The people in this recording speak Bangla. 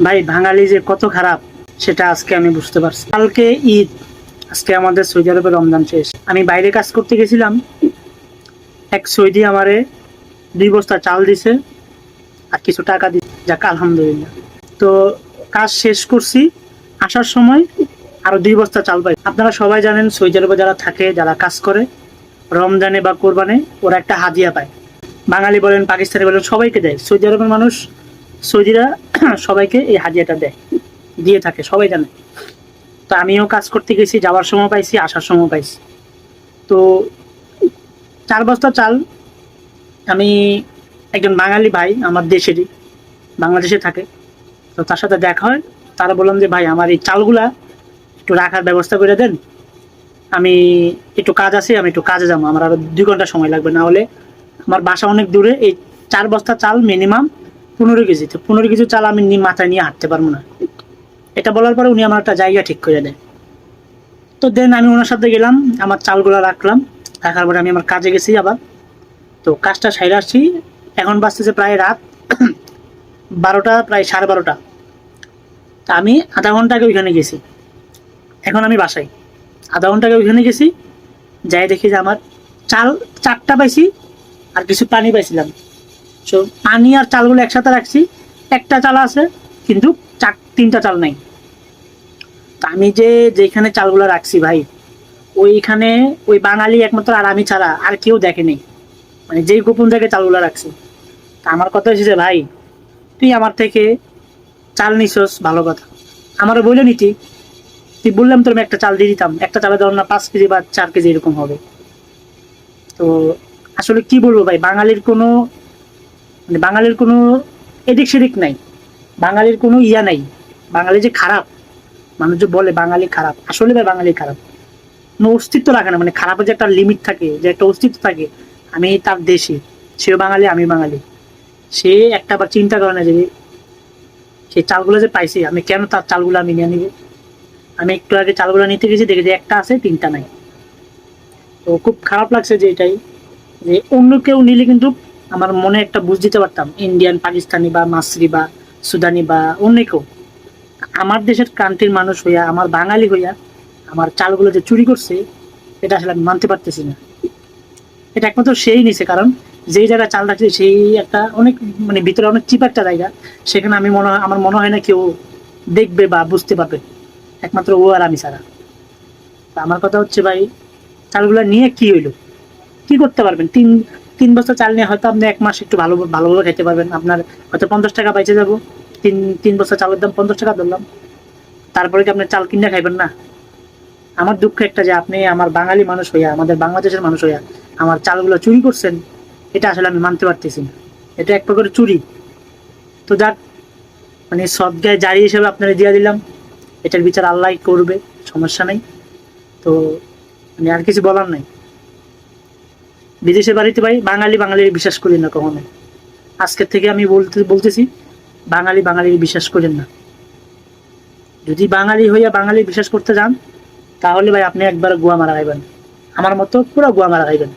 ভাই, বাঙালি যে কত খারাপ, সেটা আজকে আমি বুঝতে পারছি। কালকে ঈদ, আজকে আমাদের সৌদি আরবে রমজান শেষ। আমি বাইরে কাজ করতে গেছিলাম। এক সৌদি আমারে দুই বস্তা চাল দিছে আর কিছু টাকা দিছে। যাক, আলহামদুলিল্লাহ। তো কাজ শেষ করছি। আসার সময় আরও দুই বস্তা চাল পাই। আপনারা সবাই জানেন, সৌদি আরবে যারা থাকে, যারা কাজ করে, রমজানে বা কোরবানে, ওরা একটা হাদিয়া পায়। বাঙালি বলেন, পাকিস্তানি বলেন, সবাইকে দেয়। সৌদি আরবের মানুষ, সৌদিরা সবাইকে এই হাদিয়াটা দেয়, দিয়ে থাকে, সবাই জানে। তো আমিও কাজ করতে গেছি, যাওয়ার সময় পাইছি, আসার সময় পাইছি। তো চার বস্তা চাল আমি একজন বাঙালি ভাই, আমার দেশেরই, বাংলাদেশে থাকে। তো তার সাথে দেখা হয়, তারা বললাম যে, ভাই, আমার এই চালগুলা একটু রাখার ব্যবস্থা করে দেন। আমি একটু কাজ আছে, আমি একটু কাজে যাব, আমার আরও দুই ঘণ্টা সময় লাগবে। না হলে আমার বাসা অনেক দূরে, এই চার বস্তা চাল মিনিমাম পনেরো কেজি, তো পনেরো কেজি চাল আমি মাথায় নিয়ে হাঁটতে পারব না। এটা বলার পরে উনি আমার একটা জায়গা ঠিক করে দেয় তো দেন আমি ওনার সাথে গেলাম, আমার চালগুলো রাখলাম, রাখার পরে আমি আমার কাজে গেছি আবার। তো কাজটা সাইড আসছি, এখন বাজতেছে প্রায় রাত বারোটা, প্রায় সাড়ে বারোটা। তা আমি আধা ঘণ্টা আগে ওইখানে গেছি। এখন আমি বাসাই আধা ঘণ্টা আগে ওইখানে গেছি, যাই দেখি যে আমার চাল চারটা পাইছি আর কিছু পানি পাইছিলাম। পানি আর চালগুলো একসাথে রাখছি। একটা চাল আছে, কিন্তু চার, তিনটা চাল নাই। আমি যে, যেখানে চালগুলো রাখছি ভাই, ওইখানে ওই বাঙালি একমাত্র আর আমি ছাড়া আর কেউ দেখেনি মানে যেই গোপন জায়গায় চালগুলো রাখছি। তা আমার কথা হচ্ছে ভাই, তুই আমার থেকে চাল নিছস, ভালো কথা। আমারও বলে নিতি, তুই বললাম তোর আমি একটা চাল দিয়ে দিতাম। একটা চালে ধর না পাঁচ কেজি বা চার কেজি এরকম হবে। তো আসলে কি বলব ভাই, বাঙালির কোনো মানে বাঙালির কোনো এদিক সেদিক নাই। বাঙালির কোনো ইয়া নাই। বাঙালি যে খারাপ, মানুষ যে বলে বাঙালি খারাপ, আসলে ভাই বাঙালি খারাপ। কোনো অস্তিত্ব রাখে না মানে খারাপের যে একটা লিমিট থাকে, যে একটা অস্তিত্ব থাকে, আমি তার দেশে, সেও বাঙালি আমি বাঙালি। সে একটা বার চিন্তা করে না যে সেই চালগুলো যে পাইছে, আমি কেন তার চালগুলো আমি নিয়ে নিব? আমি একটু আগে চালগুলো নিতে গেছি দেখে যে একটা আছে, তিনটা নাই। তো খুব খারাপ লাগছে যে এটাই, যে অন্য কেউ নিলে কিন্তু আমার মনে একটা বুঝ দিতে পারতাম ইন্ডিয়ান পাকিস্তানি বা মাসরি বা সুদানি বা অন্য কেউ। আমার দেশের কান্ট্রির মানুষ হইয়া, আমার বাঙালি হইয়া, আমার চালগুলো যে চুরি করছে, এটা আসলে আমি মানতে পারতেছি না। এটা একমাত্র সেই নিছে, কারণ যেই জায়গায় চাল রাখছে, সেই একটা অনেক মানে ভিতরে অনেক চিপ একটা জায়গা। সেখানে আমি মনে আমার মনে হয় না কেউ দেখবে বা বুঝতে পারবে। একমাত্র ও আর আমি ছাড়া। আমার কথা হচ্ছে ভাই, চালগুলো নিয়ে কি হইল? কি করতে পারবেন? তিন তিন বছর চাল নিয়ে হয়তো আপনি এক মাস একটু ভালো, ভালোভাবে খেতে পারবেন। আপনার হয়তো পঞ্চাশ টাকা বেঁচে যাব। তিন তিন বছর চালের দাম পঞ্চাশ টাকা ধরলাম। তারপরে কি আপনি চাল কিনে খাইবেন না? আমার দুঃখ একটা যে আপনি আমার বাঙালি মানুষ হইয়া, আমাদের বাংলাদেশের মানুষ হইয়া আমার চালগুলো চুরি করছেন, এটা আসলে আমি মানতে পারতেছি না। এটা এক প্রকার চুরি। তো যাক মানে সদ্গায় জারি হিসেবে আপনারা দিয়ে দিলাম। এটার বিচার আল্লাহ করবে, সমস্যা নেই। তো মানে আর কিছু বলার নাই। বিদেশে বাড়িতে ভাই, বাঙালি বাঙালির বিশ্বাস করি না কখনো। আজকের থেকে আমি বলতে, বলতেছি, বাঙালি বাঙালির বিশ্বাস করেন না। যদি বাঙালি হইয়া বাঙালি বিশ্বাস করতে যান, তাহলে ভাই আপনি একবার গুয়া মারা খাইবেন। আমার মতো পুরো গুয়া মারা খাইবেন।